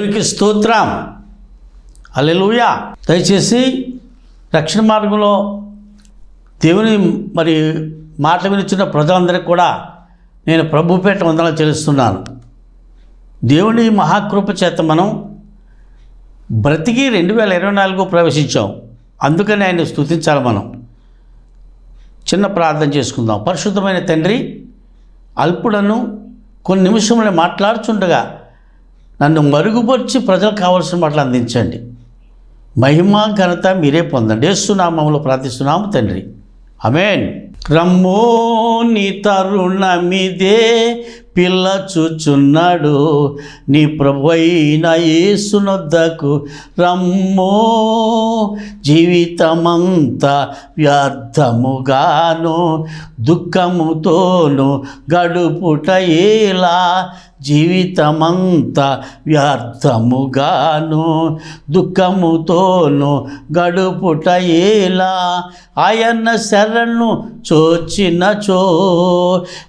దేవునికి స్తోత్రం. అల్లెలుయా దయచేసి రక్షణ మార్గంలో దేవుని మరి మాట వినిచున్న ప్రజలందరికీ కూడా నేను ప్రభుపేట వందలు చెల్లిస్తున్నాను. దేవుని మహాకృప చేత మనం బ్రతికి రెండు వేల ఇరవై నాలుగు ప్రవేశించాం. అందుకని ఆయన స్తుతించాలి మనం. చిన్న ప్రార్థన చేసుకుందాం. పరిశుద్ధమైన తండ్రి అల్పుడను కొన్ని నిమిషములు మాట్లాడుచుండగా నన్ను మరుగుపరిచి ప్రజలకు కావాల్సిన మాటలు అందించండి. మహిమ ఘనత మీరే పొందండి. ఏసునామములో ప్రార్థిస్తున్నాము తండ్రి. అమేన్ రమ్మో నీ తరుణమిదే పిల్ల చూచున్నాడు. నీ ప్రభైన యేసునొద్దకు రమ్మో. జీవితమంతా వ్యర్థముగాను దుఃఖముతోను గడుపుట ఏలా జీవితమంతా వ్యర్థముగాను దుఃఖముతోను గడుపుట ఏలా ఆయన శరణు చోచినచో.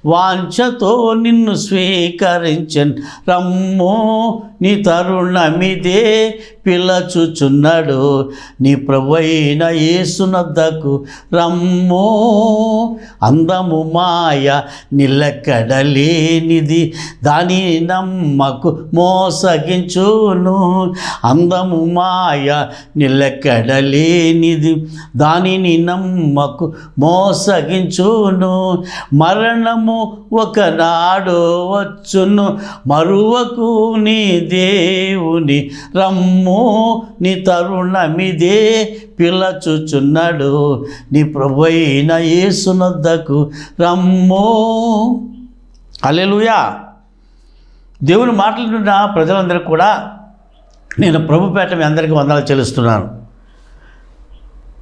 వాంఛతో నిన్ను స్వీకరించన్. రమ్మో నీ తరుణమిదే పిల్లచుచున్నాడు నీ ప్రభైన ఏసునద్దకు రమ్మో అందము మాయ నిలకడలేనిది. దాని నమ్మకు మోసగించును. అందము మాయ నిలకడలేనిది. దానిని నమ్మకు మోసగించును. మరణము ఒకనాడు వచ్చును. మరువకు నీది దేవుని రమ్ము నీ తరుణమిదే పిల్లచుచున్నాడు నీ ప్రభు అయిన ఏసునద్దకు రమ్ము. అలెలుయా దేవుని మాటలున్న ప్రజలందరికీ కూడా నేను ప్రభుపేట మీ అందరికీ వందలు చెల్లిస్తున్నాను.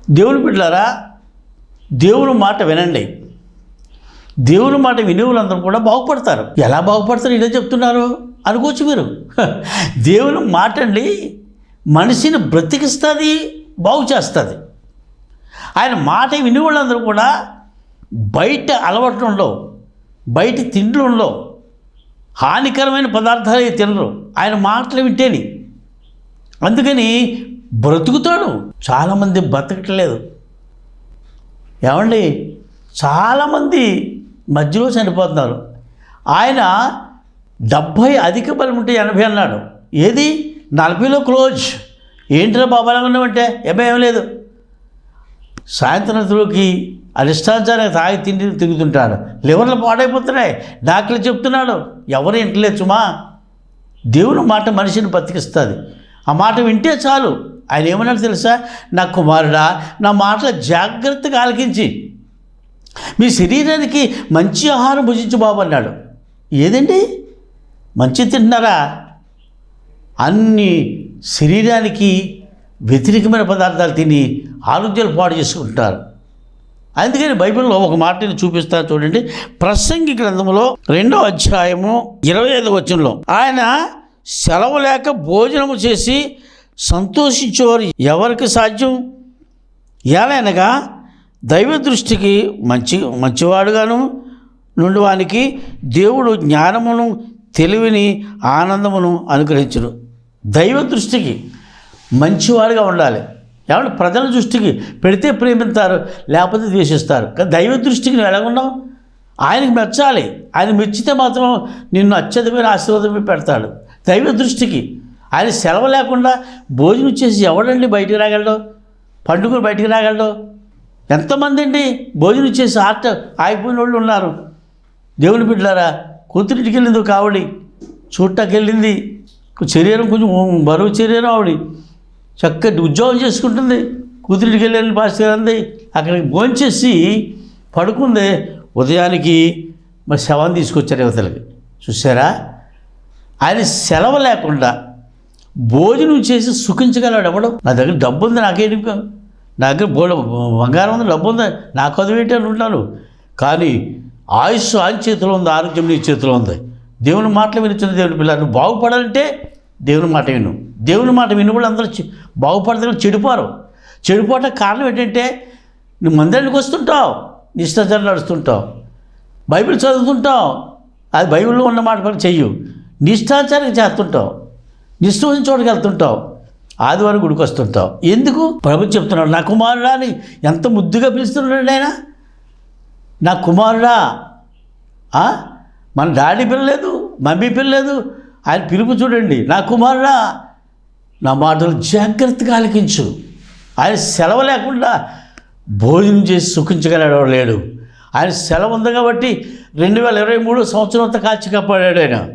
దేవుని బిడ్డలారా దేవుని మాట వినండి. దేవుని మాట వినే వాళ్ళందరూ కూడా బాగుపడతారు. ఎలా బాగుపడతారు? ఇదే చెప్తున్నారు. అనుకోవచ్చు మీరు. దేవుని మాట అండి మనిషిని బ్రతికిస్తుంది బాగు చేస్తుంది. ఆయన మాట విని వాళ్ళందరూ కూడా బయట అలవాట్లు ఉండవు బయట తిండ్లు ఉండవు హానికరమైన పదార్థాలు తినరు. ఆయన మాటలు వింటేని. అందుకని బ్రతుకుతాడు చాలామంది బ్రతకట్లేదు. ఏమండి? చాలామంది మధ్యలో చనిపోతున్నారు. ఆయన డెబ్భై అధిక బలం ఉంటే ఎనభై అన్నాడు. ఏది? నలభైలో క్లోజ్. ఏంటిరా బాబాలా ఉన్నామంటే ఏమేం లేదు. సాయంత్రంలోకి అరిష్టాచారానికి తాగి తిండి తిరుగుతుంటాడు. లివర్లు పాడైపోతున్నాయి. డాక్టర్లు చెప్తున్నాడు ఎవరు ఇంటలేదు సుమా. దేవుని మాట మనిషిని బతికిస్తుంది. ఆ మాట వింటే చాలు. ఆయన ఏమన్నాడు తెలుసా? నా కుమారుడా నా మాటలు జాగ్రత్తగా ఆలకించి. మీ శరీరానికి మంచి ఆహారం భుజించు బాబు అన్నాడు. ఏదండి? మంచి తింటున్నారా? అన్ని శరీరానికి వ్యతిరేకమైన పదార్థాలు తిని ఆరోగ్యాలు పాడు చేసుకుంటారు అందుకని బైబిల్లో ఒక మాటని చూపిస్తారు చూడండి. ప్రసంగి గ్రంథంలో రెండో అధ్యాయము ఇరవై ఐదు వచనంలో ఆయన సెలవు లేక భోజనము చేసి సంతోషించేవారు ఎవరికి సాధ్యం? ఎలానగా దైవ దృష్టికి మంచి మంచివాడుగాను నుండి వానికి దేవుడు జ్ఞానమును తెలివిని ఆనందమును అనుగ్రహించును. దైవ దృష్టికి మంచివాడిగా ఉండాలి. ఏమంటే ప్రజల దృష్టికి పెడితే ప్రేమిస్తారు లేకపోతే ద్వేషిస్తారు. కానీ దైవ దృష్టికి నువ్వు ఎలాగున్నావు? ఆయనకి మెచ్చాలి. ఆయన మెచ్చితే మాత్రం నిన్ను అత్యధికమైన ఆశీర్వాదమే పెడతాడు. దైవ దృష్టికి ఆయన సెలవు లేకుండా భోజనం చేసి ఎవడండి బయటికి రాగలడు? పండుగ బయటికి రాగలడు? ఎంతమంది అండి భోజనం చేసి ఆట ఆగిపోయిన వాళ్ళు ఉన్నారు. దేవుని బిడ్డారా కూతురింటికి వెళ్ళింది ఒక ఆవిడ. చూడటానికి వెళ్ళింది శరీరం కొంచెం బరువు శరీరం ఆవిడ. చక్కటి ఉద్యోగం చేసుకుంటుంది. కూతురింటికి వెళ్ళి పాస్టర్ అంది. అక్కడికి భోంచేసి పడుకుంది. ఉదయానికి మరి శవాన్ని తీసుకొచ్చారు యువతలకి. చూసారా ఆయన సెలవు లేకుండా భోజనం చేసి సుఖించగలడు ఎవడు? నా దగ్గర డబ్బు ఉంది నాకేంటి నా దగ్గర బోడ బంగారం ఉంది డబ్బు ఉంది నాకు ఏంటి అని ఉంటాను కానీ ఆయుష్ ఆయన చేతిలో ఉంది ఆరోగ్యం నీ చేతిలో ఉంది. దేవుని మాటలు వినిచిన దేవుని పిల్లలు నువ్వు బాగుపడాలంటే దేవుని మాట విను. దేవుని మాట విని కూడా అందరూ బాగుపడతారు చెడిపోరు. చెడిపోవటం కారణం ఏంటంటే నువ్వు మందిరానికి వస్తుంటావు నిష్ఠాచారం నడుస్తుంటావు బైబిల్ చదువుతుంటావు అది బైబిల్లో ఉన్న మాట పని చెయ్యు. నిష్ఠాచారం చేస్తుంటావు. నిశ్చయం చోటుకి వెళ్తుంటావు. ఆదివారం గుడికి వస్తుంటావు. ఎందుకు? ప్రభు చెప్తున్నాడు నా కుమారుడాని ఎంత ముద్దుగా పిలుస్తున్నాడు ఆయన నా కుమారుడా మన డాడీ పిల్లలేదు మమ్మీ పిల్లలేదు ఆయన పిలుపు చూడండి. నా కుమారుడా నా మాటలు జాగ్రత్తగా ఆలకించు. ఆయన సెలవు లేకుండా భోజనం చేసి సుఖించగలడో లేడు. ఆయన సెలవు ఉంది కాబట్టి రెండు వేల ఇరవై మూడు సంవత్సరం అంతా కాచి కాపాడాడు ఆయన.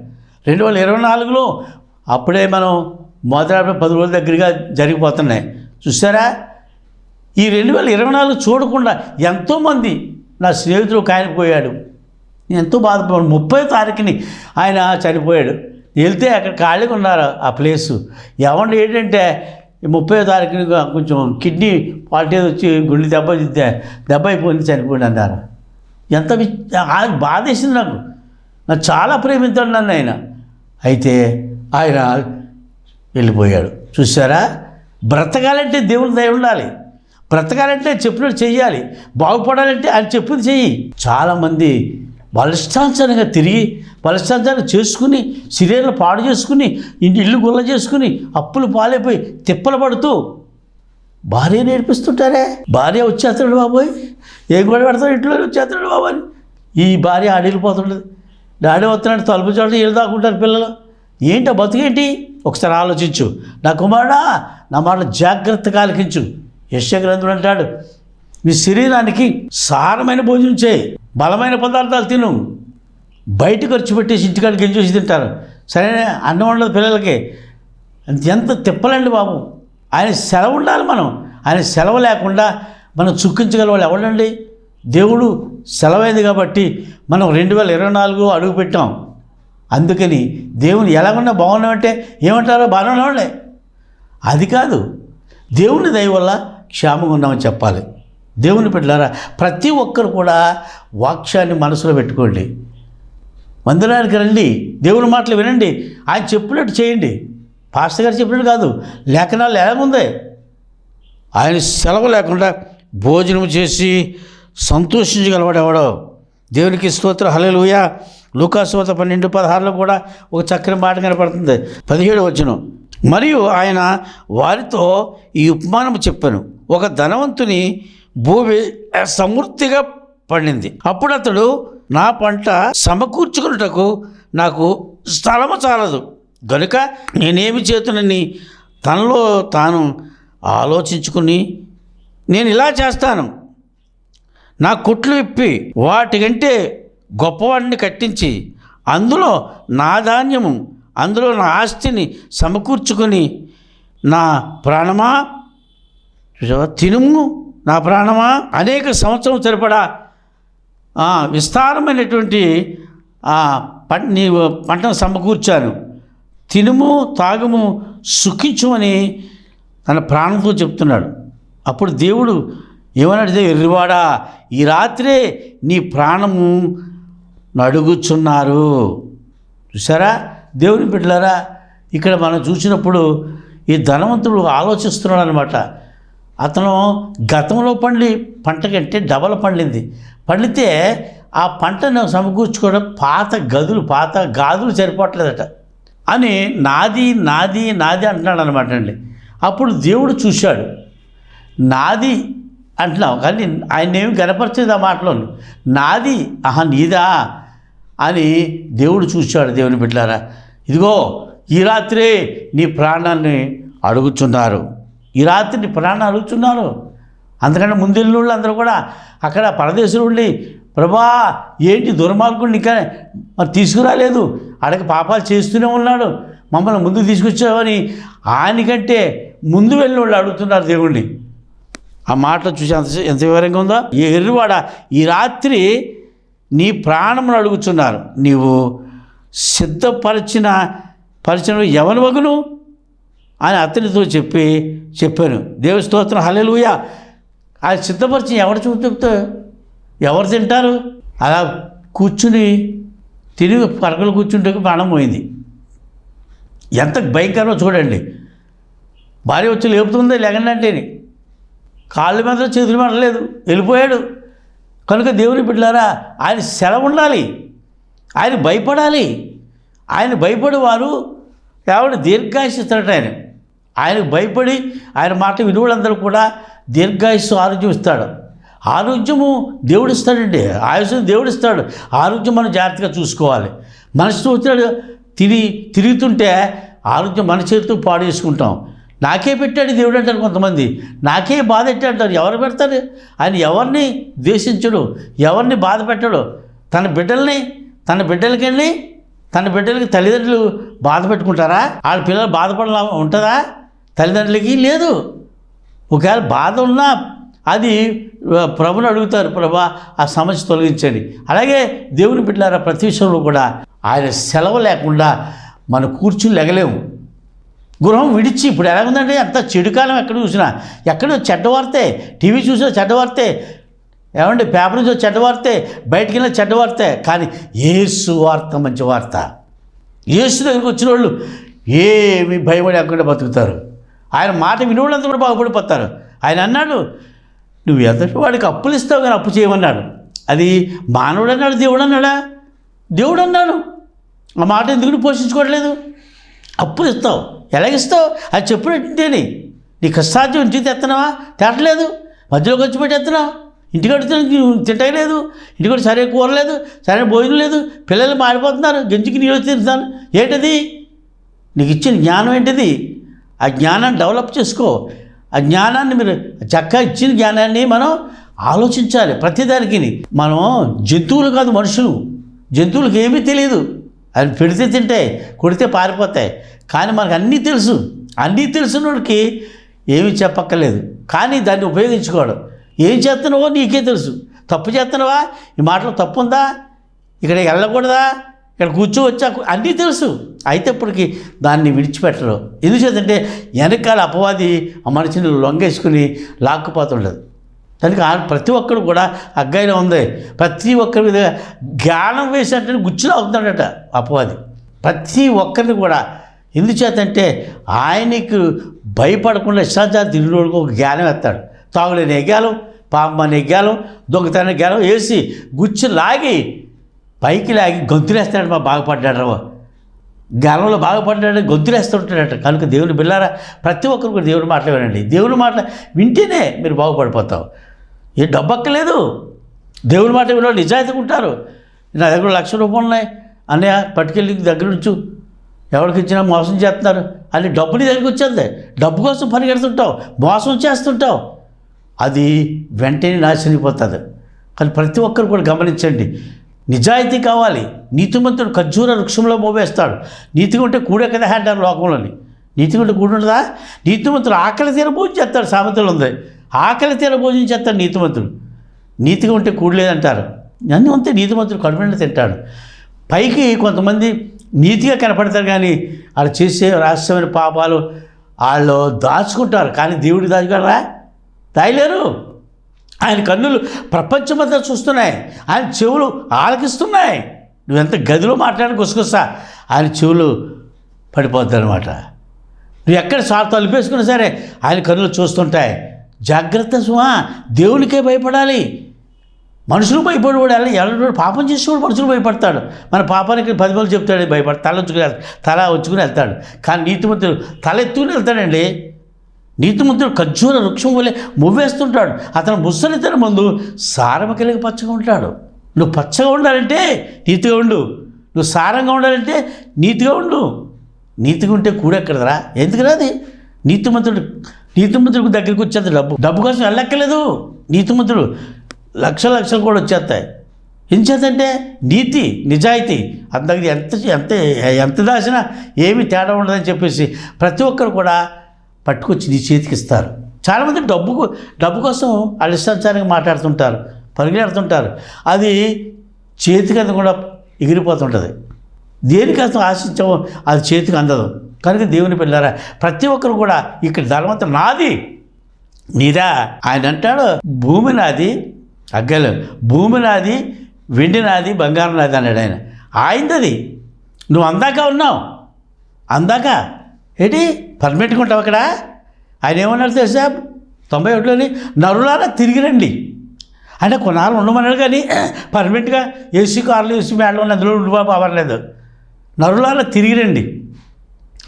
రెండు వేల ఇరవై నాలుగులో అప్పుడే మనం మొదటి పది రోజుల దగ్గరగా జరిగిపోతున్నాయి. చూసారా ఈ రెండు వేల ఇరవై నాలుగు చూడకుండా ఎంతోమంది నా స్నేహితుడు ఒక పోయాడు. నేను ఎంతో బాధపడ్డాను. ముప్పై తారీఖుని ఆయన చనిపోయాడు. వెళ్తే అక్కడ ఖాళీగా ఉన్నారు ఆ ప్లేసు. ఏమంటే ఏంటంటే ముప్పై తారీఖుని కొంచెం కిడ్నీ పాలిటీ వచ్చి గుండె దెబ్బ తిద్దే దెబ్బ అయిపోయింది చనిపోయింది అన్నారు. ఎంత బాధేసింది నాకు. నాకు చాలా ప్రేమించాడు నన్ను ఆయన. అయితే ఆయన వెళ్ళిపోయాడు. చూసారా బ్రతకాలంటే దేవుని దయ ఉండాలి. బ్రతకాలంటే చెప్పినట్టు చెయ్యాలి బాగుపడాలంటే ఆయన చెప్పింది చెయ్యి. చాలామంది బలిష్టాంచనంగా తిరిగి బలిష్టాంచనం చేసుకుని శరీరం పాడు చేసుకుని ఇంటి ఇల్లు గుల్ల చేసుకుని అప్పులు పాలైపోయి తిప్పలు పడుతూ భార్య నేర్పిస్తుంటారే? భార్య వచ్చేస్తాడు బాబోయ్. ఏం కూడా పెడతాడు ఇంట్లో వచ్చేస్తాడు బాబు అని ఈ భార్య ఆడిల్లిపోతుండదు. డాడీ వస్తున్నాడు తలుపు చోట ఇల్లు దాక్కుంటారు పిల్లలు. ఏంటి బతుకేంటి? ఒకసారి ఆలోచించు. నా కుమారుడా నా మాట జాగ్రత్తగా ఆలకించు. యశగ్రంథుడు అంటాడు మీ శరీరానికి సారమైన భోజనం చేయి బలమైన పదార్థాలు తిను. బయట ఖర్చు పెట్టేసి ఇంటికాడికి గెలిచేసి తింటారు? సరే అన్నం ఉండదు పిల్లలకి. ఎంత తిప్పలండి బాబు. ఆయన సెలవు ఉండాలి మనం. ఆయన సెలవు లేకుండా మనం చుక్కించగల వాళ్ళు ఎవరండి దేవుడు సెలవైంది కాబట్టి మనం రెండు వేల ఇరవై నాలుగు అడుగు పెట్టాం. అందుకని దేవుని ఎలాగున్నా బాగున్నామంటే ఏమంటారో బాగున్నామండి అది కాదు. దేవుని దయ వల్ల క్షేమంగా ఉన్నామని చెప్పాలి. దేవుని బిడ్డలారా ప్రతి ఒక్కరు కూడా వాక్యాన్ని మనసులో పెట్టుకోండి. మందిరానికి రండి. దేవుని మాటలు వినండి. ఆయన చెప్పినట్టు చేయండి. పాస్టర్ గారు చెప్పినట్టు కాదు. లేఖనాలు ఎలాగుంది ఆయన సెలవు లేకుండా భోజనం చేసి సంతోషించగలవాడెవడో దేవునికి స్తోత్ర. హల్లెలూయా. లూకాసువత పన్నెండు పదహారులో కూడా ఒక చక్కని మాట కనపడుతుంది. పదిహేడు వచ్చిన మరియు ఆయన వారితో ఈ ఉపమానం చెప్పాను. ఒక ధనవంతుని భూమి సమృద్ధిగా పండింది. అప్పుడు అతడు నా పంట సమకూర్చుకున్నటకు నాకు స్థలము చాలదు. గనుక నేనేమి చేతునని తనలో తాను ఆలోచించుకుని నేను ఇలా చేస్తాను. నా కొట్లు విప్పి వాటికంటే గొప్పవాడిని కట్టించి అందులో నా ధాన్యము అందులో నా ఆస్తిని సమకూర్చుకొని నా ప్రాణమా? తినుము నా ప్రాణమా? అనేక సంవత్సరం సరిపడా విస్తారమైనటువంటి పంట నీ పంటను సమకూర్చాను. తినుము తాగుము సుఖించుమని తన ప్రాణంతో చెప్తున్నాడు. అప్పుడు దేవుడు ఏమన్నాడు ఎర్రివాడా ఈ రాత్రే నీ ప్రాణము నడుగుచున్నారు. చూసారా దేవుని బిడ్డలారా ఇక్కడ మనం చూసినప్పుడు ఈ ధనవంతుడు ఆలోచిస్తున్నాడు అనమాట అతను గతంలో పండి పంట కంటే డబల్ పండింది. పండితే ఆ పంటను సమకూర్చుకోవడం పాత గదులు పాత గాదులు సరిపోవట్లేదట. అని నాది నాది నాది అంటున్నాడు అనమాట అండి. అప్పుడు దేవుడు చూశాడు. నాది అంటున్నావు. కానీ ఆయన ఏమి కనపరిచేది ఆ మాటలో నాది ఆహా నీదా అని దేవుడు చూశాడు దేవుని బిడ్డారా ఇదిగో ఈ రాత్రే నీ ప్రాణాన్ని అడుగుచున్నారు. ఈ రాత్రి నీ ప్రాణాన్ని అడుగుతున్నారు అందుకంటే ముందెళ్ళిన వాళ్ళు అందరూ కూడా అక్కడ పరదేశులు ఉండి ప్రభా ఏంటి దుర్మార్గుడిని ఇంకా మరి తీసుకురాలేదు. అడగ పాపాలు చేస్తూనే ఉన్నాడు. మమ్మల్ని ముందుకు తీసుకొచ్చావని ఆయనకంటే ముందు వెళ్ళిన వాళ్ళు అడుగుతున్నారు దేవుణ్ణి. ఆ మాటలు చూసి ఎంత ఎంత వివరంగా ఉందో? ఈ ఎర్రివాడ ఈ రాత్రి నీ ప్రాణమును అడుగుతున్నారు నీవు సిద్ధపరిచిన పరిచిన ఎవరి మగును అని అతనితో చెప్పి చెప్పాను. దేవ స్తోత్రం హల్లెలూయా. ఆయన సిద్ధపరిచిన ఎవరు చెప్తే? ఎవరు తింటారు? అలా కూర్చుని తిని పరకలు కూర్చుంటే ప్రాణం పోయింది. ఎంత భయంకరమో చూడండి. భార్య వచ్చి లేపుతుంది లేకండి అంటేని కాళ్ళ మీద చేతులు మీద లేదు వెళ్ళిపోయాడు. కనుక దేవుని బిడ్డలారా ఆయన సెలవు ఉండాలి. ఆయన భయపడాలి. ఆయన భయపడేవారు వారు ఆవిడ దీర్ఘాయుష్ ఇస్తాడట ఆయన ఆయనకు భయపడి ఆయన మాట వినువులందరూ కూడా దీర్ఘాయుస్సు ఆరోగ్యం ఇస్తాడు. ఆరోగ్యము దేవుడు ఇస్తాడండి ఆయుష్ దేవుడు ఇస్తాడు ఆరోగ్యం మనం జాగ్రత్తగా చూసుకోవాలి. మనసు వచ్చినాడు తిరిగి తిరుగుతుంటే ఆరోగ్యం మన చేతితో పాడు చేసుకుంటాం. నాకే పెట్టాడు దేవుడు అంటారు కొంతమంది. నాకే బాధ పెట్టాడు అంటారు. ఎవరు పెడతారు? ఆయన ఎవరిని ద్వేషించడు? ఎవరిని బాధ పెట్టడు? తన బిడ్డల్ని తన బిడ్డలకెళ్ళి తన బిడ్డలకి తల్లిదండ్రులు బాధ పెట్టుకుంటారా? వాళ్ళ పిల్లలు బాధపడాల ఉంటుందా? తల్లిదండ్రులకి లేదు. ఒకవేళ బాధ ఉన్నా అది ప్రభుని అడుగుతారు ప్రభా ఆ సమస్య తొలగించండి. అలాగే దేవుని బిడ్డలారా ప్రతి విషయంలో కూడా ఆయన సెలవు లేకుండా మనం కూర్చుని లెగలేము. గృహం విడిచి ఇప్పుడు ఎలా ఉందంటే అంత చెడుకాలం ఎక్కడ చూసినా ఎక్కడో చెడ్డ వార్తే టీవీ చూసినా చెడ్డ ఏమండి? పేపర్ నుంచి చెడ్డ వార్తే బయటికి వెళ్ళిన చెడ్డ వార్తే. కానీ ఏసు వార్త మంచి వార్త. ఏసు దగ్గరికి వచ్చిన వాళ్ళు ఏమి భయపడి అక్కడ బతుకుతారు. ఆయన మాట వినోళ్ళంతా కూడా బాగుపడిపోతారు. ఆయన అన్నాడు నువ్వు ఎదుటి వాడికి అప్పులు ఇస్తావు కానీ అప్పు చేయమన్నాడు. అది మానవుడు అన్నాడు దేవుడు అన్నాడా? దేవుడు అన్నాడు. ఆ మాట ఎందుకు పోషించుకోవట్లేదు? అప్పులు ఇస్తావు. ఎలాగిస్తావు? అది చెప్పినట్టేని నీ కష్టాధ్యం ఇంటికి తెస్తున్నావా తేటలేదు. మధ్యలోకి వచ్చి పెట్టేస్తున్నావు ఇంటికి తింటలేదు ఇంటికి సరైన కూర లేదు సరైన భోజనం లేదు పిల్లలు మారిపోతున్నారు గంజికి నీళ్ళు తింటున్నారు ఏంటది? నీకు ఇచ్చిన జ్ఞానం ఏంటిది? ఆ జ్ఞానాన్ని డెవలప్ చేసుకో. ఆ జ్ఞానాన్ని మీరు చక్కగా ఇచ్చిన జ్ఞానాన్ని మనం ఆలోచించాలి ప్రతిదానికి. మనం జంతువులు కాదు మనుషులు. జంతువులకు ఏమీ తెలియదు. అవి పెడితే తింటాయి కొడితే పారిపోతాయి. కానీ మనకు అన్నీ తెలుసు. అన్నీ తెలిసినోడికి ఏమీ చెప్పక్కర్లేదు. కానీ దాన్ని ఉపయోగించుకోవడం. ఏం చేస్తున్నావో నీకే తెలుసు. తప్పు చేస్తున్నావా? ఈ మాటలో తప్పు ఉందా ఇక్కడ వెళ్ళకూడదా? ఇక్కడ కూర్చోవచ్చా అన్నీ తెలుసు. అయితే ఇప్పటికి దాన్ని విడిచిపెట్టరు. ఎందుచేతంటే వెనకాల అపవాది ఆ మనిషిని లొంగేసుకుని లాక్కుపోతుండదు. దానికి ప్రతి ఒక్కరు కూడా అగ్గాయిలో ఉంది. ప్రతి ఒక్కరి మీద జ్ఞానం వేసినట్టు గుచ్చులో అవుతున్నాడట అపవాది. ప్రతి ఒక్కరిని కూడా. ఎందుచేతంటే ఆయనకు భయపడకుండా ఇష్టాచారం తిరుగుడు ఒక జ్ఞానం ఎత్తాడు తాగులేని ఎగ్గాలం? పాపమని ఎగ్గాలం? దొంగతనం ఎగ్గాలం? వేసి గుచ్చి లాగి పైకి లాగి గొంతులేస్తాడు మా బాగుపడ్డాడు గాలంలో బాగుపడ్డాడు గొంతులేస్తుంటాడట. కనుక దేవుని బిల్లారా ప్రతి ఒక్కరు కూడా దేవుని మాటలు వినండి. దేవుని మాటలు వింటేనే మీరు బాగుపడిపోతావు. ఏ డబ్బక్కలేదు దేవుని మాట వినో నిజాయితీగా ఉంటారు. నా దగ్గర లక్ష రూపాయలు ఉన్నాయి. అన్నయ్య పట్టుకెళ్ళి దగ్గర నుంచి ఎవరికి ఇచ్చినా మోసం చేస్తున్నారు. అని డబ్బు నీ దగ్గరికి వచ్చేది డబ్బు కోసం పరిగెడుతుంటావు మోసం చేస్తుంటావు. అది వెంటనే నాశనైపోతుంది కానీ ప్రతి ఒక్కరు కూడా గమనించండి. నిజాయితీ కావాలి. నీతిమంతుడు ఖర్జూర వృక్షంలో మోవేస్తాడు నీతిగా ఉంటే కూడే కదా అంటారు లోకంలోని. నీతిగా ఉంటే కూడుండదా ఉండదా? నీతిమంతుడు ఆకలి తీర భోజనం చేస్తాడు. సామెతలు ఉంది. ఆకలి తీర భోజనం చేస్తాడు నీతిమంతుడు. నీతిగా ఉంటే కూడలేదంటారు అన్నీ ఉంటే నీతిమంతుడు కడుపునిండా తింటాడు. పైకి కొంతమంది నీతిగా కనపడతారు కానీ వాళ్ళు చేసే రహస్యమైన పాపాలు వాళ్ళు దాచుకుంటారు. కానీ దేవుడు దాచుకోరా? దాయలేరు ఆయన కన్నులు ప్రపంచమంతా చూస్తున్నాయి. ఆయన చెవులు ఆలకిస్తున్నాయి. నువ్వెంత గదిలో మాట్లాడడానికి గుసగుసా. ఆయన చెవులు పడిపోద్ది అనమాట నువ్వు ఎక్కడ సార్ తలుపేసుకున్నా సరే ఆయన కన్నులు చూస్తుంటాయి. జాగ్రత్త సుమా దేవునికే భయపడాలి. మనుషులు భయపడేవాడు ఎలా ఎవరు పాపం చేసేవాడు మనుషులు భయపడతాడు. మన పాపానికి పది మంది చెప్తాడు భయపడ తల ఉంచుకుని తల వచ్చుకుని వెళ్తాడు. కానీ నీతిమంతుడు తల ఎత్తుకుని వెళ్తాడండి. నీతిమంతుడు ఖర్జూర వృక్షం వలె మువ్వేస్తుంటాడు. అతను ముసలితన ముందు సారమ కలిగి పచ్చగా ఉంటాడు. నువ్వు పచ్చగా ఉండాలంటే నీతిగా ఉండు. నువ్వు సారంగా ఉండాలంటే నీతిగా ఉండు. నీతిగా ఉంటే కూడెక్కడదరా ఎందుకు రాది నీతిమంతుడు నీతిమంతుడికి దగ్గరికి వచ్చేది డబ్బు. డబ్బు కోసం వెళ్ళక్కర్లేదు. నీతిమంతుడు లక్షల లక్షలు కూడా వచ్చేస్తాయి. ఎంచేతంటే నీతి నిజాయితీ. అంతకు ఎంత ఎంత ఎంత దాచినా ఏమీ తేడా ఉండదని చెప్పేసి ప్రతి ఒక్కరు కూడా పట్టుకొచ్చి నీ చేతికి ఇస్తారు. చాలామంది డబ్బు డబ్బు కోసం వాళ్ళు మాట్లాడుతుంటారు పరిగెడుతుంటారు అది చేతికి అంత కూడా ఎగిరిపోతుంటుంది. దేనికోసం ఆశించామో అది చేతికి అందదు. కనుక దేవుని పిల్లారా ప్రతి ఒక్కరు కూడా ఇక్కడ ధనవంతం నాది. నీదా? ఆయన అంటాడు భూమి నాది అగ్గలు. భూమి నాది వెండి నాది బంగారం నాది అన్నాడు ఆయన. ఆయనది. నువ్వు అందాక ఉన్నావు. అందాక. ఏంటి? పర్మనెంట్గా ఉంటావు అక్కడ? ఆయన ఏమన్నాడు తెలుసా? తొంభై ఒకటిలోని నరులారా తిరిగి రండి అంటే కొన్నాళ్ళు ఉండమన్నాడు కానీ పర్మనెంట్గా ఏసీ కార్లు ఏసీ మేడలు ఉన్న అందులో ఉండిపో అవ్వలేదు నరులారా తిరిగి రండి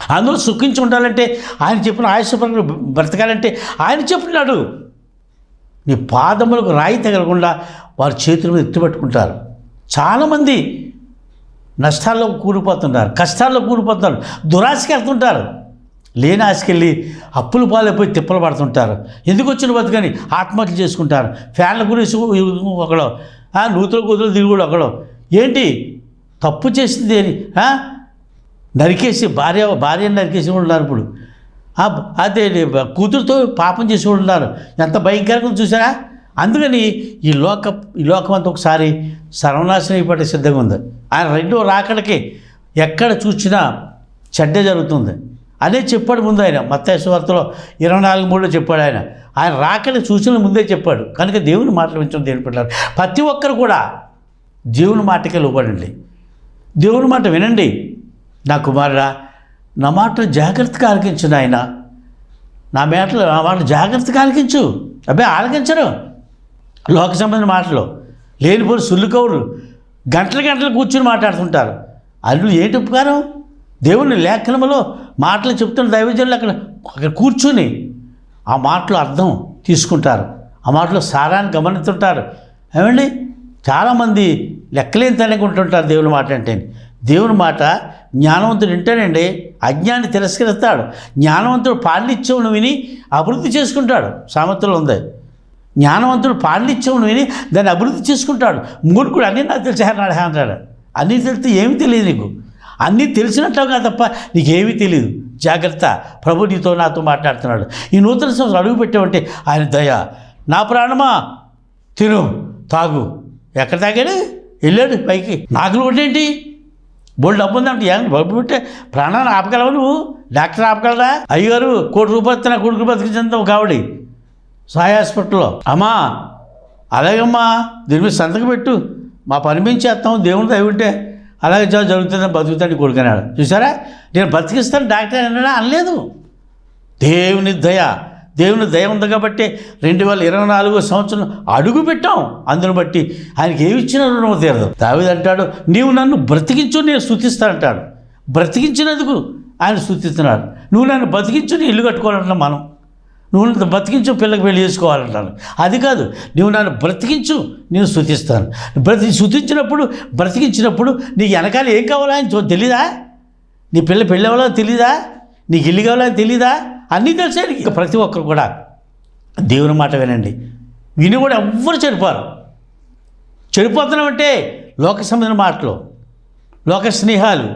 అందులో సుఖించి ఉండాలంటే ఆయన చెప్పిన ఆయుష్పరంగా బ్రతకాలంటే ఆయన చెప్తున్నాడు. నీ పాదములకు రాయి తగలకుండా వారి చేతుల మీద ఎత్తుపెట్టుకుంటారు. చాలామంది నష్టాల్లో కూలిపోతున్నారు కష్టాల్లో కూలిపోతున్నారు దురాశకి వెళ్తుంటారు. లేని ఆశకెళ్ళి అప్పుల అప్పులు పాలైపోయి తిప్పలు పడుతుంటారు. ఎందుకు వచ్చిన బతుకని? ఆత్మహత్యలు చేసుకుంటారు. ఫ్యాన్ల గురించి ఒకడు నూతుల కూతురు తిరుగుడు ఒకడు ఏంటి? తప్పు చేసింది అని నరికేసి భార్య భార్యను నరికేసి ఉన్నారు ఇప్పుడు. అదే కూతురుతో పాపం చేసి ఉన్నారు. ఎంత భయంకరంగా చూసారా? అందుకని ఈ లోక ఈ లోకం అంతా ఒకసారి సర్వనాశనం అయిపోతే సిద్ధంగా ఉంది. ఆయన రెండో రాకడికి ఎక్కడ చూసినా చెడ్డ జరుగుతుంది. అదే చెప్పాడు ముందు ఆయన. మత్తేశ్వార్తలో ఇరవై నాలుగు మూడులో చెప్పాడు ఆయన. ఆయన రాకడి సూచనలు ముందే చెప్పాడు. కనుక దేవుని మాటలు వింటాం దేవుని పెట్టారు ప్రతి ఒక్కరు కూడా దేవుని మాటకే లోపడండి దేవుని మాట వినండి. నా కుమారుడా నా మాటలు జాగ్రత్తగా ఆలకించు నాయన. నా మాటలు నా మాటలు జాగ్రత్తగా ఆలకించు. అబ్బాయి ఆలకించరు. లోక సంబంధించిన మాటలు. లేనిపోయి సుల్లు కౌరు గంటలు గంటలు కూర్చుని మాట్లాడుతుంటారు. అల్లు ఏంటి ఉపకారం? దేవుని లేఖనములో మాటలు చెప్తున్న దైవజనులు అక్కడ అక్కడ కూర్చుని ఆ మాటలు అర్థం తీసుకుంటారు. ఆ మాటలో సారాన్ని గమనిస్తుంటారు. ఏమండి? చాలామంది లెక్కలేని తనకి ఉంటుంటారు దేవుని మాట అంటే. దేవుని మాట జ్ఞానవంతుడు వింటానండి అజ్ఞాన్ని తిరస్కరిస్తాడు. జ్ఞానవంతుడు పాండిత్యమును విని అభివృద్ధి చేసుకుంటాడు. సామెతలు ఉంది. జ్ఞానవంతుడు పాండిత్యమును విని దాన్ని అభివృద్ధి చేసుకుంటాడు. మూర్ఖుడు అన్నీ నాకు తెలిసి అన్నాడు. అంటాడు అన్నీ తెలిస్తే ఏమీ తెలియదు నీకు. అన్నీ తెలిసినట్టుగా తప్ప నీకేమీ తెలియదు జాగ్రత్త. ప్రభు నీతో నాతో మాట్లాడుతున్నాడు. ఈ నూతన సంవత్సరం అడుగు పెట్టామంటే ఆయన దయ. నా ప్రాణమా? తిను. తాగు. ఎక్కడ తాగాడు? వెళ్ళాడు పైకి. నాకు ఒకటేంటి బోల్డ్ డబ్బు ఉందంటే. ఏం? డబ్బు పెట్టే ప్రాణాన్ని ఆపగలవు నువ్వు? డాక్టర్ ఆపగలరా? అయ్యగారు కోటి రూపాయలు నా కొడుకు బతికించంత ఒక ఆవిడ. సాయి హాస్పిటల్లో. అమ్మా అలాగమ్మా. దీని మీద సంతకం పెట్టు. మా పని మేము చేస్తాం. దేవుని దయ ఉంటే. అలాగే జ- జరుగుతుందని బతుకుతాడు కొడుకున్నాడు చూసారా నేను బతికిస్తాను డాక్టర్ అన్నాడా? అనలేదు. దేవుని దయ దేవుని దయ ఉంది కాబట్టి రెండు వేల ఇరవై నాలుగో సంవత్సరం అడుగు పెట్టాం. అందును బట్టి ఆయనకి ఏమి ఇచ్చినా రుణం తీరదు. దావిది అంటాడు నీవు నన్ను బ్రతికించు నేను స్థుతిస్తానంటాడు. బ్రతికించినందుకు ఆయన స్థుతిస్తున్నాడు. నువ్వు నన్ను బతికించు నీ ఇల్లు కట్టుకోవాలంటున్నా మనం. నువ్వు నన్ను బ్రతికించు పిల్లకి పెళ్ళి చేసుకోవాలంటాను. అది కాదు నువ్వు నన్ను బ్రతికించు నేను శృతిస్తాను బ్రతి శృతించినప్పుడు బ్రతికించినప్పుడు నీకు వెనకాల ఏం కావాలో ఆయన తెలీదా? నీ పిల్ల పెళ్ళి అవ్వాలో తెలీదా? నీకు ఇల్లు కావాలని తెలీదా? అన్నీ తెలిసాయి నీకు? ప్రతి ఒక్కరు కూడా దేవుని మాట వినండి. విని కూడా ఎవ్వరు చెడిపారు. చెడిపోతున్నామంటే లోక సంబంధించిన మాటలు లోక స్నేహాలు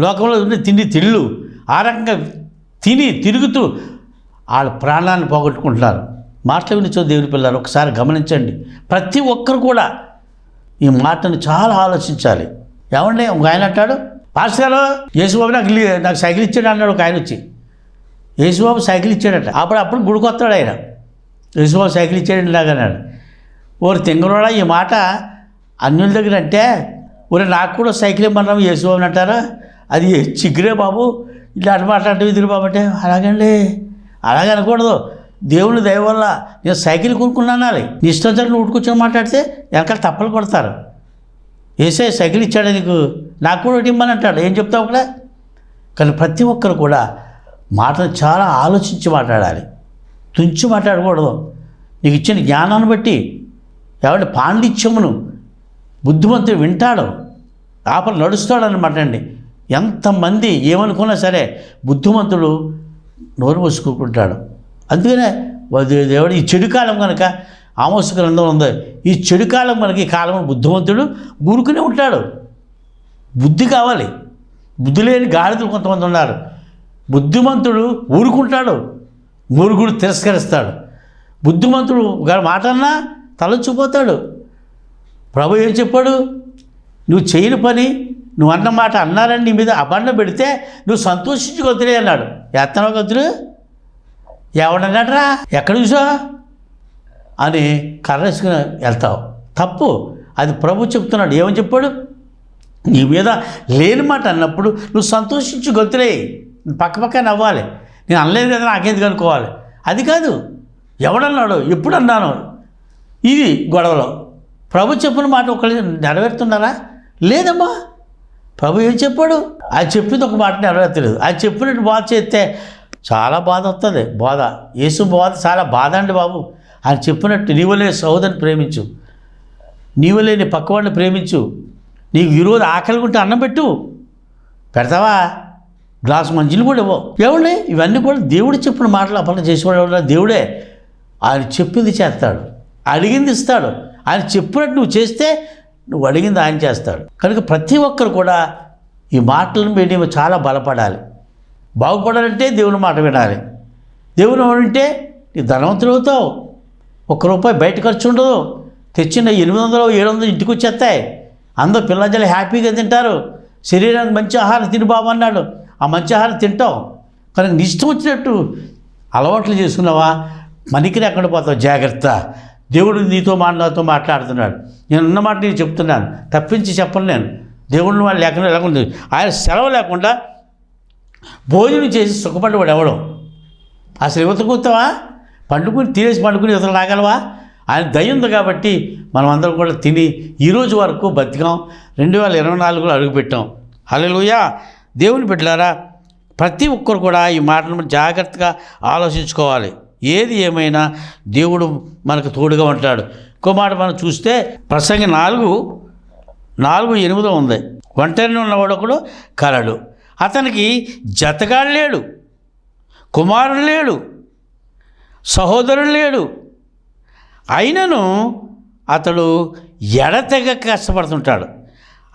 లోకంలో ఉండే తిండి తిళ్ళు ఆ రకంగా తిని తిరుగుతూ వాళ్ళ ప్రాణాన్ని పోగొట్టుకుంటున్నారు. మాటలు వినిచో దేవుని పిల్లలు ఒకసారి గమనించండి. ప్రతి ఒక్కరు కూడా ఈ మాటను చాలా ఆలోచించాలి. ఏమండి? ఒక ఆయన అంటాడు పాస్టర్ యేసుబాబు నాకు నాకు సైకిల్ ఇచ్చాడు అన్నాడు ఒక ఆయన వచ్చి. యేసుబాబు సైకిల్ ఇచ్చాడట. అప్పుడు అప్పుడు గుడికి వస్తాడు ఆయన. యేసుబాబు సైకిల్ ఇచ్చాడు నాకు అన్నాడు. ఓరు ఈ మాట అన్యుల దగ్గర అంటే ఒరే నాకు కూడా సైకిల్ ఇమ్మన్నాం యేసుబాబుని అంటారా? అది చిగ్గురే బాబు? ఇలాంటి మాట్లాడితే ఎదురు బాబు అంటే అలాగండి అలాగే అనకూడదు. దేవుని దయ వల్ల నేను సైకిల్ కొనుక్కున్నా అనాలి నీ ఇష్టం జరిగిన నువ్వు మాట్లాడితే వెనకాల తప్పలు కొడతారు. ఏసే సైకిల్ ఇచ్చాడు నీకు? నాకు కూడా ఒకటి ఇమ్మని అంటాడు. ఏం చెప్తావు అక్కడ? కానీ ప్రతి ఒక్కరు కూడా మాటను చాలా ఆలోచించి మాట్లాడాలి. తుంచి మాట్లాడకూడదు. నీకు ఇచ్చిన జ్ఞానాన్ని బట్టి ఎవరి పాండిత్యమును బుద్ధిమంతుడు వింటాడు. ఆపలు నడుస్తాడు అనమాట అండి. ఎంతమంది ఏమనుకున్నా సరే బుద్ధిమంతుడు నోరు మూసుకుంటాడు. అందుకనే దేవుడు ఈ చెడు కాలం కనుక ఆమోస గ్రంథం ఉంది. ఈ చెడు కాలం మనకి ఈ కాలం బుద్ధిమంతుడు ఊరుకునే ఉంటాడు. బుద్ధి కావాలి. బుద్ధి లేని గాడిదలు కొంతమంది ఉన్నారు. బుద్ధిమంతుడు ఊరుకుంటాడు. మూరుగుడు తిరస్కరిస్తాడు. బుద్ధిమంతుడు ఒక మాట అన్నా తలొచ్చిపోతాడు ప్రభు ఏం చెప్పాడు? నువ్వు చేయని పని నువ్వు అన్నమాట అన్నారని నీ మీద అబండం పెడితే నువ్వు సంతోషించి అన్నాడు. ఎత్తనో కొద్దులు ఎవడన్నాడరా ఎక్కడ చూసా అని కర్రేసుకుని వెళ్తావు. తప్పు. అది ప్రభు చెప్తున్నాడు. ఏమని చెప్పాడు? నీ మీద లేని మాట అన్నప్పుడు నువ్వు సంతోషించి గొంతులే పక్క పక్క నవ్వాలి. నేను అనలేదు కదా నాకేందుకు అనుకోవాలి? అది కాదు. ఎవడన్నాడు? ఎప్పుడు అన్నాను ఇది గొడవలో. ప్రభు చెప్పిన మాట ఒకళ్ళు నెరవేరుతున్నారా? లేదమ్మా. ప్రభు ఏం చెప్పాడు? ఆయన చెప్పింది ఒక మాట నెరవేర్తలేదు ఆయన చెప్పినట్టు బాధ చేస్తే చాలా బాధ వస్తుంది. బాధ. యేసు బాధ చాలా బాధ అండి బాబు. ఆయన చెప్పినట్టు నీవలే సహోదరిని ప్రేమించు. నీవలే నీ పక్కవాడిని ప్రేమించు. నీకు ఈరోజు ఆకలి ఉంటే అన్నం పెట్టు. పెడతావా? గ్లాస్ మంచిలు కూడా ఇవ్వవు ఏమండి? ఇవన్నీ కూడా దేవుడు చెప్పిన మాటలు అపన చేసేవాడు ఎవరు? దేవుడే. ఆయన చెప్పింది చేస్తాడు. అడిగింది ఇస్తాడు. ఆయన చెప్పినట్టు నువ్వు చేస్తే నువ్వు అడిగింది ఆయన చేస్తాడు. కనుక ప్రతి ఒక్కరు కూడా ఈ మాటలను విని చాలా బలపడాలి. బాగుపడాలంటే దేవుని మాట వినాలి. దేవుని ఉంటే నీ ధనవంతులు అవుతావు ఒక్క రూపాయి బయట ఖర్చు ఉండదు. తెచ్చిన ఎనిమిది వందలు ఏడు వందలు ఇంటికి వచ్చేస్తాయి. అందరూ పిల్లజలు హ్యాపీగా తింటారు. శరీరానికి మంచి ఆహారం తిని బాబు అన్నాడు. ఆ మంచి ఆహారం తింటావు కానీ నీ ఇష్టం వచ్చినట్టు అలవాట్లు చేసుకున్నావా? మనికి ఎక్కడ పోతావు? జాగ్రత్త. దేవుడు నీతో మా నాతో మాట్లాడుతున్నాడు. నేను ఉన్న మాట నేను చెప్తున్నాను. తప్పించి చెప్పను నేను. దేవుడిని వాళ్ళు లేకుండా లేకుండా ఆయన సెలవు లేకుండా భోజనం చేసి సుఖపడ్డవాడు ఎవడం? అసలు యువత కూతావా పండుకుని తినేసి పండుకుని ఇతను రాగలవా? ఆయన దయ ఉంది కాబట్టి మనం అందరం కూడా తిని ఈ రోజు వరకు బతికాం. రెండు వేల ఇరవై నాలుగులో అడుగుపెట్టాం హలోయా దేవుని బిడ్డలారా ప్రతి ఒక్కరు కూడా ఈ మాటలను జాగ్రత్తగా ఆలోచించుకోవాలి. ఏది ఏమైనా దేవుడు మనకు తోడుగా ఉంటాడు. ఇంకో మాట మనం చూస్తే ప్రసంగి నాలుగు నాలుగు ఎనిమిదో ఉంది. ఒంటరిని ఉన్నవాడు ఒకడు కలడు. అతనికి జతగాడు లేడు. కుమారుడు లేడు. సహోదరుడు లేడు. అయినను అతడు ఎడతెగ కష్టపడుతుంటాడు.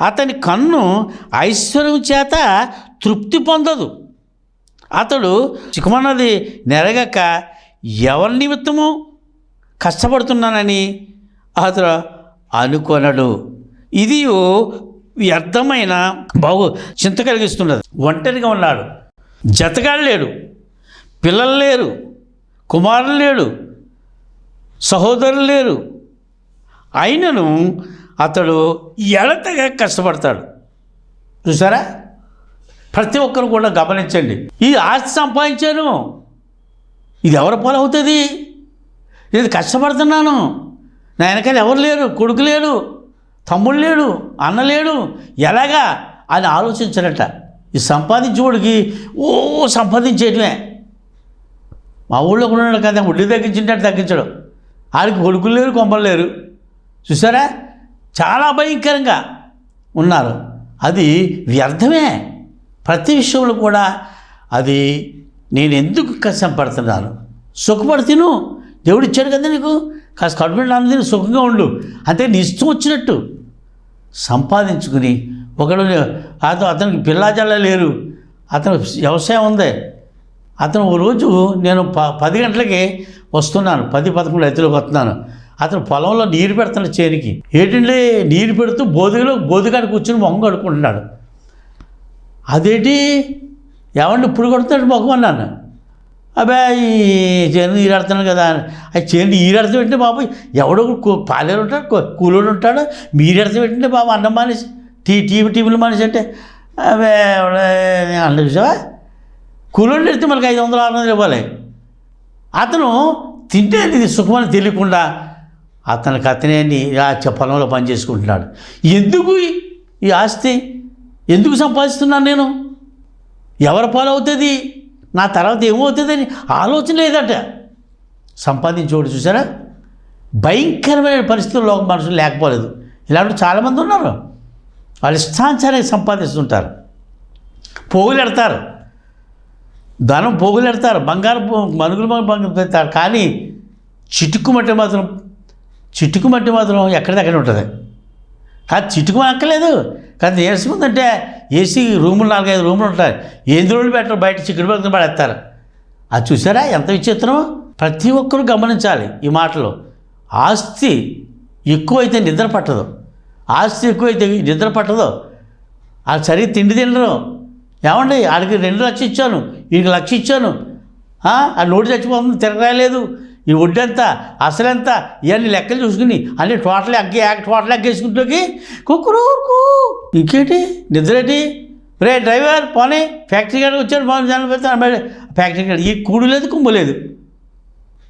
అతని కన్ను ఐశ్వర్యం చేత తృప్తి పొందదు. అతడు చిక్కుమన్నది నెరగక ఎవరి నిమిత్తము కష్టపడుతున్నానని అతడు అనుకొనడు. ఇది వ్యర్థమైన బాగు చింత కలిగిస్తున్నది. ఒంటరిగా ఉన్నాడు. జతగాడు లేడు. పిల్లలు లేరు. కుమారులు లేడు సహోదరులు లేరు. అయినను అతడు ఎడతగా కష్టపడతాడు. చూసారా? ప్రతి ఒక్కరు కూడా గమనించండి. ఈ ఆస్తి సంపాదించాను. ఇది ఎవరి పొలం అవుతుంది? ఇది కష్టపడుతున్నాను. నా వెనకాల ఎవరు లేరు కొడుకు లేడు తమ్ముడు లేడు అన్న లేడు. ఎలాగా? అని ఆలోచించడట. ఈ సంపాదించేవాడికి ఓ సంపాదించేయటమే. మా ఊళ్ళో కూడా ఉన్నాడు కదా వడ్డీ తగ్గించింటే తగ్గించడు. ఆడికి కొడుకులు లేరు కొంపలు లేరు. చూసారా చాలా భయంకరంగా ఉన్నారు. అది వ్యర్థమే. ప్రతి విషయంలో కూడా అది నేను ఎందుకు కష్టం పడుతున్నాను? సుఖపడి తిను. దేవుడు ఇచ్చాడు కదా నీకు? కాస్త కడుపు నిండా తిని సుఖంగా ఉండు. అంటే నీ ఇష్టం వచ్చినట్టు సంపాదించుకుని ఒకడు అతను అతనికి పిల్లాజల్ల లేరు. అతను వ్యవసాయం ఉంది. అతను ఓ రోజు నేను ప పది గంటలకి వస్తున్నాను. పది పదకొండు ఎత్తులోకి వస్తున్నాను. అతను పొలంలో నీరు పెడుతున్నాడు చేనికి. ఏంటంటే నీరు పెడుతూ బోధుగలో బోధుగాడు కూర్చుని మొంగ కడుక్కుంటున్నాడు. అదేంటి? ఏమండి ఇప్పుడు కొడుతున్నాడు మొఖం అన్నాను. అబ్బా ఈ చేను ఈరడుతున్నాను కదా. ఆ చేను నీరెడతాం ఏంటి బాబు ఎవడో పాలేరు ఉంటాడు కూలోడు ఉంటాడు. మీరెడతాం ఏంటంటే బాబు అన్నం మానేసి టీ టీవీ టీవీలు మానేసి అంటే అవే అన్న చూసావా? కూలోడు పెడితే మనకి ఐదు వందలు ఆరు వందలు ఇవ్వాలి. అతను తింటే ఇది సుఖమని తెలియకుండా అతనికి అతనే ఆ పొలంలో పని చేసుకుంటున్నాడు. ఎందుకు ఈ ఆస్తి? ఎందుకు సంపాదిస్తున్నాను నేను? ఎవరి పాలవుతుంది నా తర్వాత ఏమవుతుందని ఆలోచన లేదట. సంపాదించేవాడు చూసారా భయంకరమైన పరిస్థితుల్లో మనుషులు లేకపోలేదు. ఇలాంటి చాలామంది ఉన్నారు. వాళ్ళు ఇష్టానుసారంగా సంపాదిస్తుంటారు. పోగులు ఎడతారు. ధనం పోగులు ఎడతారు. బంగారు మనుగులు పెడతారు. కానీ చిటుకు మట్టి మాత్రం చిటుకు మట్టి మాత్రం ఎక్కడిదక్కడ ఉంటుంది. కాదు చిటుకు అక్కలేదు కానీ నీరసం ఏసీ రూములు నాలుగైదు రూములు ఉంటాయి. ఏంది రోజులు పెట్టరు? బయట చిక్కుడు పక్కన పడేస్తారు. అది చూసారా? ఎంత విచిత్రమో? ప్రతి ఒక్కరూ గమనించాలి ఈ మాటలు. ఆస్తి ఎక్కువైతే నిద్ర పట్టదు. ఆస్తి ఎక్కువైతే నిద్ర పట్టదు. ఆ సరిగ్గా తిండి తినరు. ఏమండి? ఆడికి రెండు లక్షలు ఇచ్చాను. వీడికి లక్ష ఇచ్చాను. ఆ? ఆ నోటి చచ్చిపోతుంది తిరగలేదు ఈ వడ్డీ ఎంత అసలెంత ఇవన్నీ లెక్కలు చూసుకుని అన్ని టోటల్ ఎగ్గి టోటల్ ఎగ్గేసుకుంటూకి కుక్కురూరుకు. ఇంకేంటి? నిద్రేటి? రే డ్రైవర్ పోనీ. ఫ్యాక్టరీ కాడికి వచ్చాడు పోనీ జనం పెడతాను ఫ్యాక్టరీ కాడ ఈ కూడు లేదు కుంభ లేదు.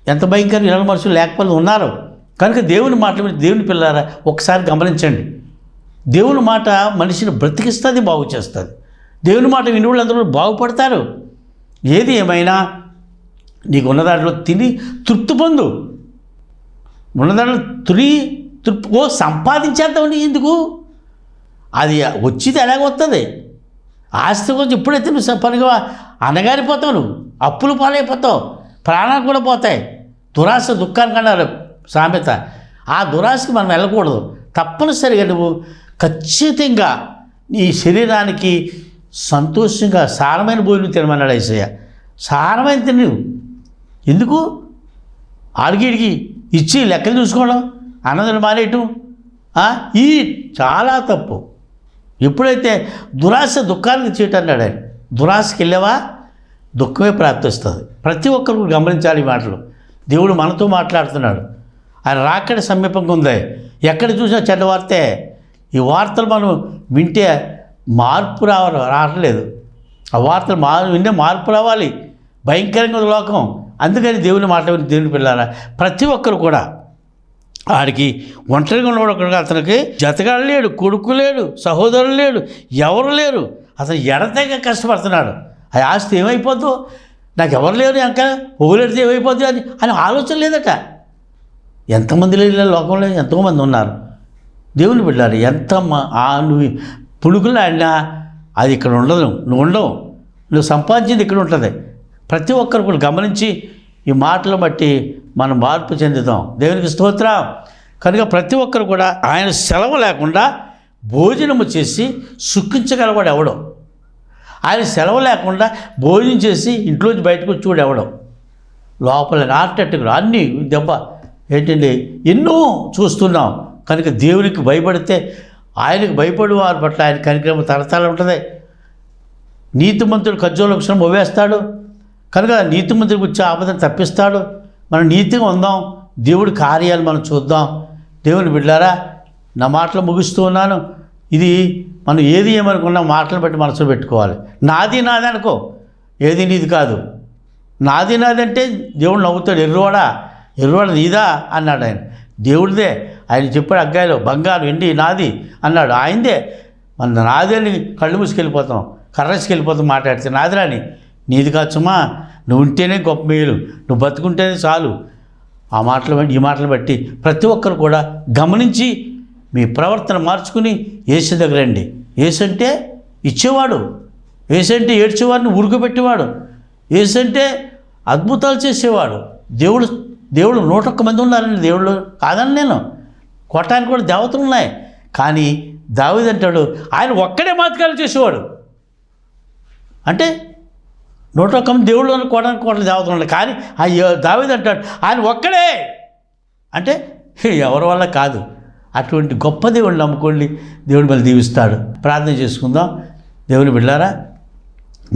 ఎంత భయంకరం ఇలాంటి మనుషులు లేకపోతే ఉన్నారు. కనుక దేవుని మాటలు విని దేవుని పిల్లారా ఒకసారి గమనించండి. దేవుని మాట మనిషిని బ్రతికిస్తుంది బాగు చేస్తుంది దేవుని మాట విని వాళ్ళందరూ బాగుపడతారు. ఏది ఏమైనా నీకు ఉన్న దాంట్లో తిని తృప్తి పొందు. ఉన్న దాంట్లో తుని తృప్తి ఓ సంపాదించేద్దామని ఎందుకు? అది వచ్చింది ఎలాగ వస్తుంది ఆస్తి గురించి ఎప్పుడైతే నువ్వు పనిగా అనగారిపోతావు నువ్వు. అప్పులు పాలైపోతావు. ప్రాణాలు కూడా పోతాయి. దురాశ దుఃఖానికి అన్నారు సామెత. ఆ దురాశకి మనం వెళ్ళకూడదు. తప్పనిసరిగా నువ్వు ఖచ్చితంగా నీ శరీరానికి సంతోషంగా సారమైన భోజనం తినమన్నాడు ఐసయ్య సారమైన తిని ఎందుకు? ఆడికి ఇచ్చి లెక్కలు చూసుకోవడం అన్నదని మానేయటం ఈ చాలా తప్పు. ఎప్పుడైతే దురాశ దుఃఖానికి చేయటన్నాడు ఆయన దురాశకి వెళ్ళావా? దుఃఖమే ప్రాప్తిస్తుంది. ప్రతి ఒక్కరు గమనించాలి ఈ మాటలు. దేవుడు మనతో మాట్లాడుతున్నాడు. ఆయన రాకడ సమీపంగా ఉంది. ఎక్కడ చూసినా చెడ్డ వార్తే. ఈ వార్తలు మనం వింటే మార్పు రావ రావట్లేదు. ఆ వార్తలు మా వింటే మార్పు రావాలి. భయంకరంగా ఉంది లోకం. అందుకని దేవుని మాట దేవుని పిల్లారా ప్రతి ఒక్కరు కూడా ఆడికి ఒంటరిగా ఉన్నవాడు ఒకడు అతనికి జతగాడు లేడు కొడుకు లేడు సహోదరులు లేడు ఎవరు లేరు. అతను ఎడతెగ కష్టపడుతున్నాడు. ఆ ఆస్తి ఏమైపోద్దు? నాకు ఎవరు లేరు ఇంకా ఓలేడితే ఏమైపోద్ది అని అని ఆలోచన లేదట. ఎంతమంది లేని లోకంలో ఎంతోమంది ఉన్నారు. దేవుని బిడ్డారు ఎంత మ- ఆ నువ్వు పులుకులు ఆడినా అది ఇక్కడ ఉండదు. నువ్వు ఉండవు. నువ్వు సంపాదించింది ఇక్కడ ఉంటుంది. ప్రతి ఒక్కరు కూడా గమనించి ఈ మాటలు బట్టి మనం మార్పు చెందుతాం దేవునికి స్తోత్రం. కనుక ప్రతి ఒక్కరు కూడా ఆయన సెలవు లేకుండా భోజనము చేసి సుఖించగలవాడు ఎవడో? ఆయన సెలవు లేకుండా భోజనం చేసి ఇంట్లోంచి బయటకు వచ్చి ఎవడం? లోపల నాటట్టుగా అన్నీ దెబ్బ ఏంటండి? ఎన్నో చూస్తున్నాం. కనుక దేవునికి భయపడితే ఆయనకు భయపడి వారి పట్ల ఆయన కనిక్రమ తరతాలు ఉంటుంది. నీతిమంతుడు ఖర్జుల లక్షణం మొవేస్తాడు కనుక నీతిమంతుడికి వచ్చే ఆపదను తప్పిస్తాడు. మనం నీతిగా ఉందాం. దేవుడి కార్యాలు మనం చూద్దాం. దేవుని బిడ్డారా నా మాటలు ముగిస్తూ ఉన్నాను. ఇది మనం ఏది ఏమనుకున్నా మాటలు బట్టి మనసులో పెట్టుకోవాలి. నాది నాది అనుకో. ఏది నీది కాదు. నాది నాది అంటే దేవుడు నవ్వుతాడు. ఎర్రవాడా? ఎర్రవాడ నీదా? అన్నాడు ఆయన. దేవుడిదే. ఆయన చెప్పాడు అగ్గాయిలో బంగారు ఎండి నాది అన్నాడు. ఆయనదే. మన నాదే అని కళ్ళు మూసుకెళ్ళిపోతాం. కర్రసుకెళ్ళిపోతాం మాట్లాడితే. నాదిరాని. నీది కాచుమా నువ్వు ఉంటేనే గొప్ప మేలు నువ్వు బతుకుంటేనే చాలు. ఆ మాటలు ఈ మాటలు బట్టి ప్రతి ఒక్కరు కూడా గమనించి మీ ప్రవర్తన మార్చుకుని ఏసు దగ్గర రండి. ఏసు అంటే ఇచ్చేవాడు. ఏసు అంటే ఏడ్చేవాడిని ఉరుకుపెట్టేవాడు. ఏసు అంటే అద్భుతాలు చేసేవాడు. దేవుడు దేవుడు నూట ఒక్క మంది ఉన్నారండి. దేవుడు కాదని నేను. కొట్టానికి కూడా దేవతలు ఉన్నాయి. కానీ దావిదంటాడు ఆయన ఒక్కడే మాతకాలు చేసేవాడు. అంటే నూట ఒక్క దేవుళ్ళు కోటానికి కోట్ల దేవతలు కానీ ఆ దావేది అంటాడు ఆయన ఒక్కడే. అంటే ఎవరి వల్ల కాదు. అటువంటి గొప్ప దేవుడిని నమ్ముకోండి. దేవుడు మళ్ళీ దీవిస్తాడు. ప్రార్థన చేసుకుందాం. దేవుని బిడ్డారా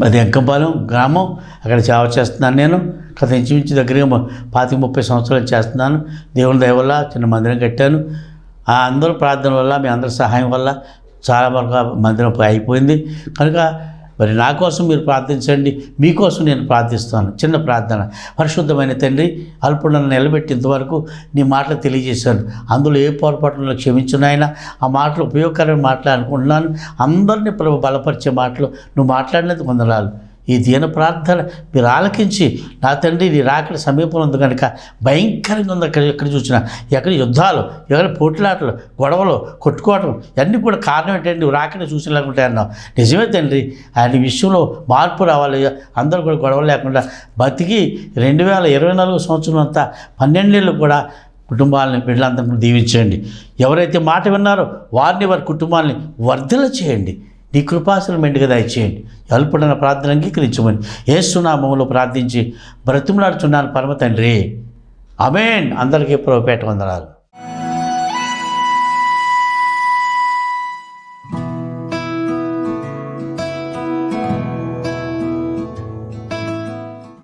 అది ఎంకంపాలెం గ్రామం. అక్కడ సేవ చేస్తున్నాను నేను. గత ఇంచుమించు దగ్గరగా పాతిక ముప్పై సంవత్సరాలు చేస్తున్నాను. దేవుని దయ వల్ల చిన్న మందిరం కట్టాను. ఆ అందరూ ప్రార్థన వల్ల మీ అందరి సహాయం వల్ల చాలా వరకు మందిరం అయిపోయింది. కనుక మరి నా కోసం మీరు ప్రార్థించండి మీకోసం నేను ప్రార్థిస్తాను. చిన్న ప్రార్థన. పరిశుద్ధమైన తండ్రి అల్పుడను నిలబెట్టేంతవరకు నీ మాటలు తెలియజేశాను. అందులో ఏ పొరపాటులో క్షమించున్నాయినా ఆ మాటలు ఉపయోగకరమైన మాటలు అనుకుంటున్నాను. అందరినీ ప్రభు బలపరిచే మాటలు నువ్వు మాట్లాడినది కొందరాలు ఈ దీన ప్రార్థన మీరు ఆలకించి నా తండ్రి నీ రాకడ సమీపంలో ఉంది కనుక భయంకరంగా ఉంది అక్కడ ఎక్కడ చూసినా. ఎక్కడ యుద్ధాలు ఎక్కడ పోట్లాటలు గొడవలు కొట్టుకోవటం ఇవన్నీ కూడా కారణం ఏంటంటే నువ్వు రాకడ చూసేలాగుంటాయి అన్నావు నిజమే తండ్రి ఆయన విషయంలో మార్పు రావాలి అందరూ కూడా గొడవలు లేకుండా బతికి రెండు వేల ఇరవై నాలుగు సంవత్సరం అంతా పన్నెండేళ్ళు కూడా కుటుంబాలని బిడ్డలందరినీ దీవించండి. ఎవరైతే మాట విన్నారో వారిని వారి కుటుంబాలని వర్ధల చేయండి. నీ కృపాసనం మెండుగా దయచేయండి. అల్పుడన్న ప్రార్థన అంగీకరించమని ఏసునామంలో ప్రార్థించి బ్రతిమలాడుచున్నాను పరమ తండ్రి అమేన్ అందరికీ ప్రభుపేట వందనాలు.